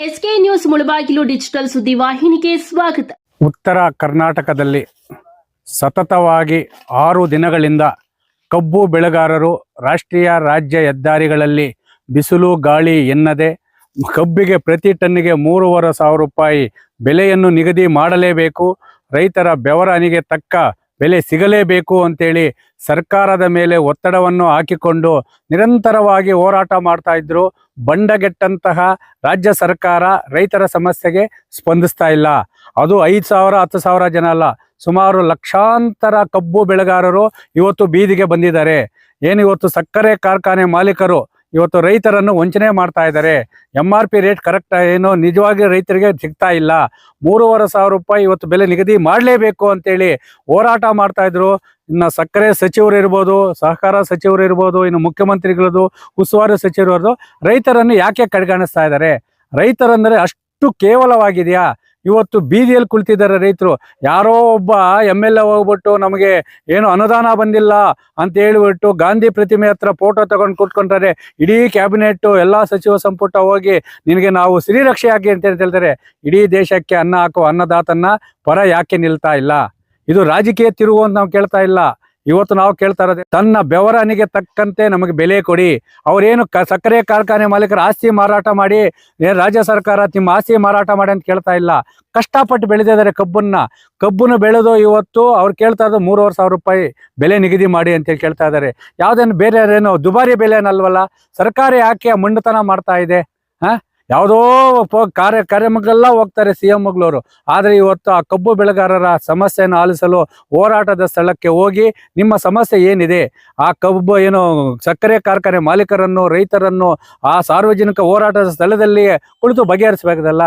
SK news Mulbagal digital ಸುದ್ದಿ ವಾಹಿನಿಗೆ ಸ್ವಾಗತ. ಉತ್ತರ ಕರ್ನಾಟಕದಲ್ಲಿ ಸತತವಾಗಿ ಆರು ದಿನಗಳಿಂದ ಕಬ್ಬು ಬೆಳೆಗಾರರು ರಾಷ್ಟ್ರೀಯ ರಾಜ್ಯ ಹೆದ್ದಾರಿಗಳಲ್ಲಿ ಬಿಸಿಲು ಗಾಳಿ ಎನ್ನದೆ ಕಬ್ಬಿಗೆ ಪ್ರತಿ ಟನ್ನಿಗೆ ಮೂರುವರೆ ಸಾವಿರ ರೂಪಾಯಿ ಬೆಲೆಯನ್ನು ನಿಗದಿ ಮಾಡಲೇಬೇಕು. ರೈತರ ಬೆವರನಿಗೆ ತಕ್ಕ ಬೆಲೆ ಸಿಗಲೇಬೇಕು ಅಂತೇಳಿ ಸರ್ಕಾರದ ಮೇಲೆ ಒತ್ತಡವನ್ನು ಹಾಕಿಕೊಂಡು ನಿರಂತರವಾಗಿ ಹೋರಾಟ ಮಾಡ್ತಾ ಇದ್ರು. ಬಂಡಗೆಟ್ಟಂತಹ ರಾಜ್ಯ ಸರ್ಕಾರ ರೈತರ ಸಮಸ್ಯೆಗೆ ಸ್ಪಂದಿಸ್ತಾ ಇಲ್ಲ. ಅದು ಐದು ಸಾವಿರ, ಹತ್ತು ಸಾವಿರ ಜನ ಅಲ್ಲ, ಸುಮಾರು ಲಕ್ಷಾಂತರ ಕಬ್ಬು ಬೆಳೆಗಾರರು ಇವತ್ತು ಬೀದಿಗೆ ಬಂದಿದ್ದಾರೆ. ಏನು ಇವತ್ತು ಸಕ್ಕರೆ ಕಾರ್ಖಾನೆ ಮಾಲೀಕರು ಇವತ್ತು ರೈತರನ್ನು ವಂಚನೆ ಮಾಡ್ತಾ ಇದ್ದಾರೆ. M R P rate correct ಏನು ನಿಜವಾಗಿ ರೈತರಿಗೆ ಸಿಗ್ತಾ ಇಲ್ಲ. ಮೂರುವರೆ ಸಾವಿರ ರೂಪಾಯಿ ಇವತ್ತು ಬೆಲೆ ನಿಗದಿ ಮಾಡಲೇಬೇಕು ಅಂತೇಳಿ ಹೋರಾಟ ಮಾಡ್ತಾ ಇದ್ರು. ಇನ್ನು ಸಕ್ಕರೆ ಸಚಿವರು ಇರ್ಬೋದು, ಸಹಕಾರ ಸಚಿವರು ಇರ್ಬೋದು, ಇನ್ನು ಮುಖ್ಯಮಂತ್ರಿಗಳದು ಉಸ್ತುವಾರಿ ಸಚಿವರದು ರೈತರನ್ನು ಯಾಕೆ ಕಡೆಗಣಿಸ್ತಾ ಇದ್ದಾರೆ? ರೈತರಂದರೆ ಅಷ್ಟು ಕೇವಲವಾಗಿದೆಯಾ? ಇವತ್ತು ಬೀದಿಯಲ್ಲಿ ಕುಳಿತಿದ್ದಾರೆ ರೈತರು. ಯಾರೋ ಒಬ್ಬ ಎಂ ಎಲ್ ಎ ಹೋಗ್ಬಿಟ್ಟು ನಮಗೆ ಏನು ಅನುದಾನ ಬಂದಿಲ್ಲ ಅಂತ ಹೇಳಿಬಿಟ್ಟು ಗಾಂಧಿ ಪ್ರತಿಮೆ ಹತ್ರ ಫೋಟೋ ತಗೊಂಡು ಕೂತ್ಕೊಂಡ್ರೆ ಇಡೀ ಕ್ಯಾಬಿನೆಟ್ ಎಲ್ಲ ಸಚಿವ ಸಂಪುಟ ಹೋಗಿ ನಿನಗೆ ನಾವು ಶ್ರೀರಕ್ಷೆ ಯಾಕೆ ಅಂತ ಹೇಳ್ತಾರೆ ಇಡೀ ದೇಶಕ್ಕೆ ಅನ್ನ ಹಾಕುವ ಅನ್ನದಾತನ್ನ ಪರ ಯಾಕೆ ನಿಲ್ತಾ ಇಲ್ಲ? ಇದು ರಾಜಕೀಯ ತಿರುವು ಅಂತ ನಾವು ಕೇಳ್ತಾ ಇಲ್ಲ. ಇವತ್ತು ನಾವು ಕೇಳ್ತಾ ಇರೋದೇ, ತನ್ನ ಬೆವರನಿಗೆ ತಕ್ಕಂತೆ ನಮಗೆ ಬೆಲೆ ಕೊಡಿ. ಅವರೇನು ಸಕ್ಕರೆ ಕಾರ್ಖಾನೆ ಮಾಲೀಕರ ಆಸ್ತಿ ಮಾರಾಟ ಮಾಡಿ ರಾಜ್ಯ ಸರ್ಕಾರ ನಿಮ್ಮ ಆಸ್ತಿ ಮಾರಾಟ ಮಾಡಿ ಅಂತ ಕೇಳ್ತಾ ಇಲ್ಲ. ಕಷ್ಟಪಟ್ಟು ಬೆಳೆದಿದ್ದಾರೆ ಕಬ್ಬನ್ನ. ಕಬ್ಬನ್ನು ಬೆಳೆದು ಇವತ್ತು ಅವ್ರು ಕೇಳ್ತಾ ಇರೋದು ಮೂರುವರೆ ಸಾವಿರ ರೂಪಾಯಿ ಬೆಲೆ ನಿಗದಿ ಮಾಡಿ ಅಂತೇಳಿ ಕೇಳ್ತಾ ಇದ್ದಾರೆ. ಯಾವುದೇನು ಬೇರೆ ಏನೋ ದುಬಾರಿ ಬೆಲೆನಲ್ವಲ್ಲ ಸರ್ಕಾರ ಯಾಕೆ ಮಂಡತನ ಮಾಡ್ತಾ ಇದೆ? ಹಾ? ಯಾವುದೋ ಕಾರ್ಯ ಕಾರ್ಯಮಗಳೆಲ್ಲ ಹೋಗ್ತಾರೆ ಸಿ ಎಂ ಮಗಳವರು ಆದರೆ ಇವತ್ತು ಆ ಕಬ್ಬು ಬೆಳೆಗಾರರ ಸಮಸ್ಯೆಯನ್ನು ಆಲಿಸಲು ಹೋರಾಟದ ಸ್ಥಳಕ್ಕೆ ಹೋಗಿ ನಿಮ್ಮ ಸಮಸ್ಯೆ ಏನಿದೆ? ಆ ಕಬ್ಬು ಏನು ಸಕ್ಕರೆ ಕಾರ್ಖಾನೆ ಮಾಲೀಕರನ್ನು, ರೈತರನ್ನು ಆ ಸಾರ್ವಜನಿಕ ಹೋರಾಟದ ಸ್ಥಳದಲ್ಲಿ ಕುಳಿತು ಬಗೆಹರಿಸಬೇಕಲ್ಲ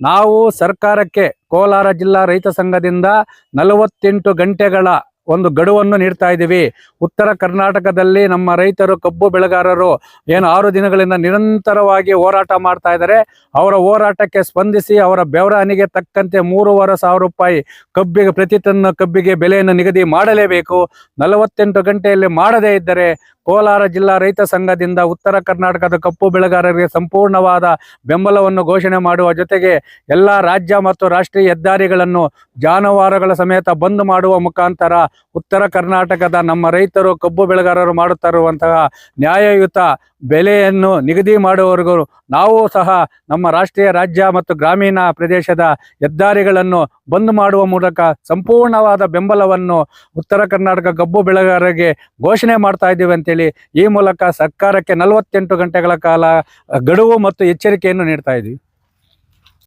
ನಾವು ಸರ್ಕಾರಕ್ಕೆ ಕೋಲಾರ ಜಿಲ್ಲಾ ರೈತ ಸಂಘದಿಂದ ನಲವತ್ತೆಂಟು ಗಂಟೆಗಳ ಒಂದು ಗಡುವನ್ನು ನೀಡ್ತಾ ಇದ್ದೀವಿ. ಉತ್ತರ ಕರ್ನಾಟಕದಲ್ಲಿ ನಮ್ಮ ರೈತರು, ಕಬ್ಬು ಬೆಳೆಗಾರರು ಏನು ಆರು ದಿನಗಳಿಂದ ನಿರಂತರವಾಗಿ ಹೋರಾಟ ಮಾಡ್ತಾ ಇದ್ದಾರೆ. ಅವರ ಹೋರಾಟಕ್ಕೆ ಸ್ಪಂದಿಸಿ ಅವರ ಬೆವರಾನಿಗೆ ತಕ್ಕಂತೆ ಮೂರುವರೆ ಸಾವಿರ ರೂಪಾಯಿ ಕಬ್ಬಿಗೆ, ಪ್ರತಿ ತನ್ನ ಕಬ್ಬಿಗೆ ಬೆಲೆಯನ್ನು ನಿಗದಿ ಮಾಡಲೇಬೇಕು. ನಲವತ್ತೆಂಟು ಗಂಟೆಯಲ್ಲಿ ಮಾಡದೇ ಇದ್ದರೆ ಕೋಲಾರ ಜಿಲ್ಲಾ ರೈತ ಸಂಘದಿಂದ ಉತ್ತರ ಕರ್ನಾಟಕದ ಕಪ್ಪು ಬೆಳೆಗಾರರಿಗೆ ಸಂಪೂರ್ಣವಾದ ಬೆಂಬಲವನ್ನು ಘೋಷಣೆ ಮಾಡುವ ಜೊತೆಗೆ ಎಲ್ಲ ರಾಜ್ಯ ಮತ್ತು ರಾಷ್ಟ್ರೀಯ ಹೆದ್ದಾರಿಗಳನ್ನು ಜಾನುವಾರುಗಳ ಸಮೇತ ಬಂದ್ ಮಾಡುವ ಮುಖಾಂತರ ಉತ್ತರ ಕರ್ನಾಟಕದ ನಮ್ಮ ರೈತರು ಕಬ್ಬು ಬೆಳೆಗಾರರು ಮಾಡುತ್ತಾ ಇರುವಂತಹ ನ್ಯಾಯಯುತ ಬೆಲೆಯನ್ನು ನಿಗದಿ ಮಾಡುವವರೆಗೂ ನಾವು ಸಹ ನಮ್ಮ ರಾಷ್ಟ್ರೀಯ, ರಾಜ್ಯ ಮತ್ತು ಗ್ರಾಮೀಣ ಪ್ರದೇಶದ ಹೆದ್ದಾರಿಗಳನ್ನು ಬಂದ್ ಮಾಡುವ ಮೂಲಕ ಸಂಪೂರ್ಣವಾದ ಬೆಂಬಲವನ್ನು ಉತ್ತರ ಕರ್ನಾಟಕ ಕಬ್ಬು ಬೆಳೆಗಾರರಿಗೆ ಘೋಷಣೆ ಮಾಡ್ತಾ ಇದ್ದೀವಿ ಅಂತೇಳಿ ಈ ಮೂಲಕ ಸರ್ಕಾರಕ್ಕೆ ನಲವತ್ತೆಂಟು ಗಂಟೆಗಳ ಕಾಲ ಗಡುವು ಮತ್ತು ಎಚ್ಚರಿಕೆಯನ್ನು ನೀಡ್ತಾ ಇದ್ದೀವಿ.